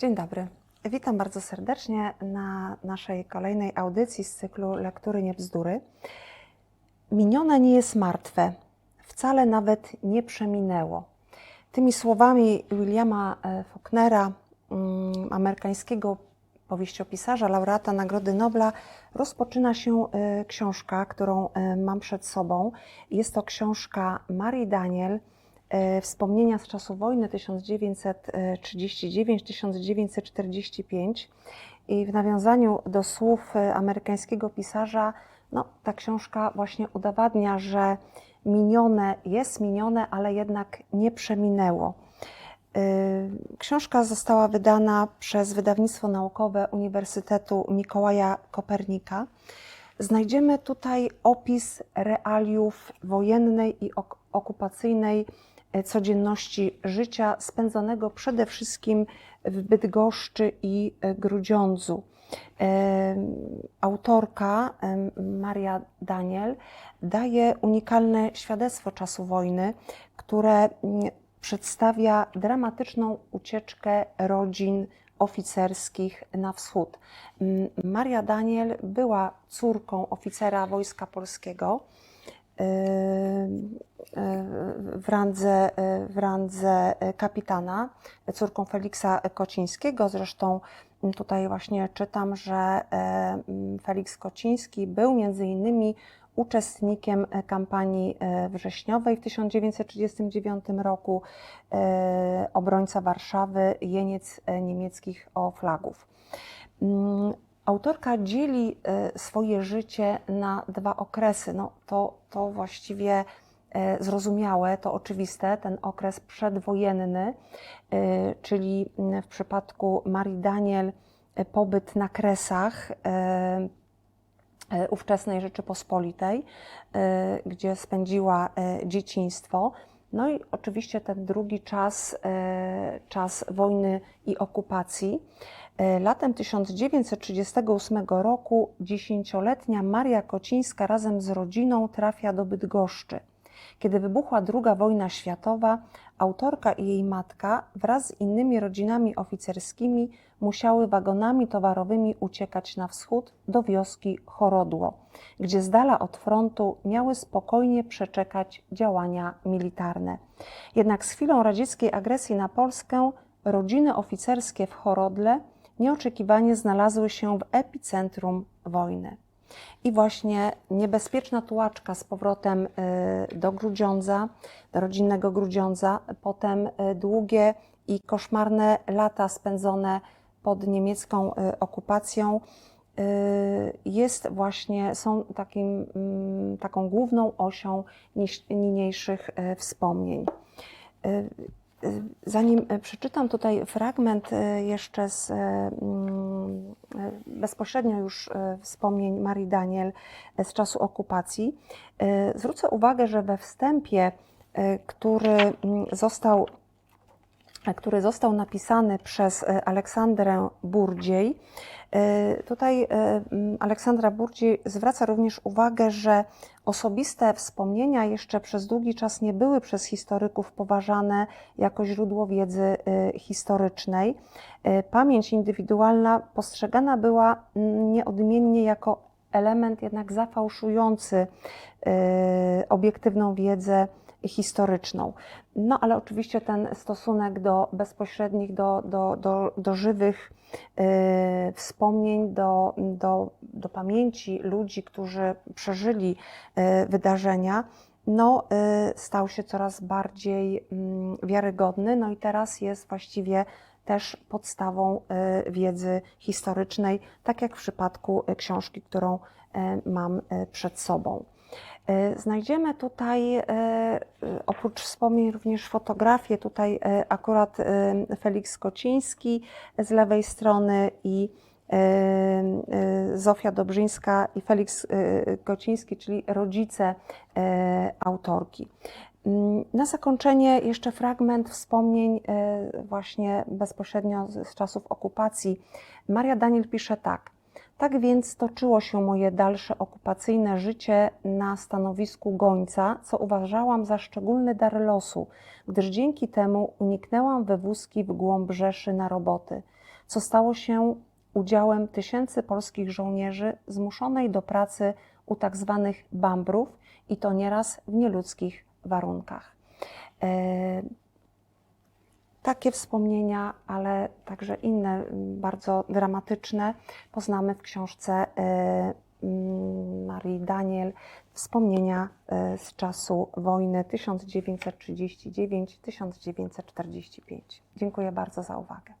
Dzień dobry. Witam bardzo serdecznie na naszej kolejnej audycji z cyklu Lektury nie bzdury. Minione nie jest martwe, wcale nawet nie przeminęło. Tymi słowami Williama e, Faulknera, mm, amerykańskiego powieściopisarza, laureata Nagrody Nobla, rozpoczyna się e, książka, którą e, mam przed sobą. Jest to książka Marii Daniel, Wspomnienia z czasu wojny 1939-1945. I w nawiązaniu do słów e, amerykańskiego pisarza, no, ta książka właśnie udowadnia, że minione jest minione, ale jednak nie przeminęło. Y, Książka została wydana przez wydawnictwo naukowe Uniwersytetu Mikołaja Kopernika. Znajdziemy tutaj opis realiów wojennej i ok- okupacyjnej e, codzienności życia spędzonego przede wszystkim w Bydgoszczy i e, Grudziądzu. Em, Autorka Maria Daniel daje unikalne świadectwo czasu wojny, które mm, przedstawia dramatyczną ucieczkę rodzin oficerskich na wschód. Maria Daniel była córką oficera Wojska Polskiego w randze, w randze kapitana, córką Feliksa Kocińskiego. Zresztą tutaj właśnie czytam, że mm, Feliks Kociński był między innymi uczestnikiem kampanii e, wrześniowej w 1939 roku, e, obrońca Warszawy, jeniec e, niemieckich oflagów. Autorka dzieli e, swoje życie na dwa okresy. No, to, to właściwie e, zrozumiałe, to oczywiste, ten okres przedwojenny, e, czyli mm, w przypadku Marii Daniel pobyt na Kresach, ówczesnej Rzeczypospolitej, gdzie spędziła dzieciństwo. No i oczywiście ten drugi czas, czas wojny i okupacji. E, Latem 1938 roku dziesięcioletnia Maria Kocińska razem z rodziną trafia do Bydgoszczy. Kiedy wybuchła II wojna światowa, autorka i jej matka wraz z innymi rodzinami oficerskimi musiały wagonami towarowymi uciekać na wschód do wioski Chorodło, gdzie z dala od frontu miały spokojnie przeczekać działania militarne. Jednak z chwilą radzieckiej agresji na Polskę rodziny oficerskie w Chorodle nieoczekiwanie znalazły się w epicentrum wojny. I właśnie niebezpieczna tułaczka z powrotem y, do Grudziądza, do rodzinnego Grudziądza, potem y, długie i koszmarne lata spędzone pod niemiecką y, okupacją jest właśnie, są takim, mm, taką główną osią niniejszych wspomnień. Zanim y, przeczytam tutaj fragment y, jeszcze z y, mm, bezpośrednio już wspomnień Marii Daniel z czasu okupacji, zwrócę uwagę, że we wstępie, który mm, został który został napisany przez e, Aleksandrę Burdziej. E, Tutaj e, Aleksandra Burdziej zwraca również uwagę, że osobiste wspomnienia jeszcze przez długi czas nie były przez historyków poważane jako źródło wiedzy historycznej. Pamięć indywidualna postrzegana była nieodmiennie jako element jednak zafałszujący obiektywną wiedzę historyczną. No ale oczywiście ten stosunek do bezpośrednich, do, do, do, do żywych e, wspomnień, do, do, do pamięci ludzi, którzy przeżyli e, wydarzenia, no, e, stał się coraz bardziej mm, wiarygodny. No i teraz jest właściwie też podstawą e, wiedzy historycznej, tak jak w przypadku książki, którą e, mam e, przed sobą. E, Znajdziemy tutaj e, oprócz wspomnień również fotografię. Tutaj e, akurat Felix Kociński z lewej strony i Zofia Dobrzyńska i Felix Kociński, czyli rodzice autorki. Mm, Na zakończenie jeszcze fragment wspomnień właśnie bezpośrednio z czasów okupacji. Maria Daniel pisze tak. Tak więc toczyło się moje dalsze okupacyjne życie na stanowisku gońca, co uważałam za szczególny dar losu, gdyż dzięki temu uniknęłam wywózki w głąb Rzeszy na roboty. co stało się udziałem tysięcy polskich żołnierzy zmuszonej do pracy u tak zwanych bambrów i to nieraz w nieludzkich warunkach. Takie wspomnienia, ale także inne m, bardzo dramatyczne poznamy w książce e, mm, Marii Daniel Wspomnienia e, z czasu wojny 1939-1945. Dziękuję bardzo za uwagę.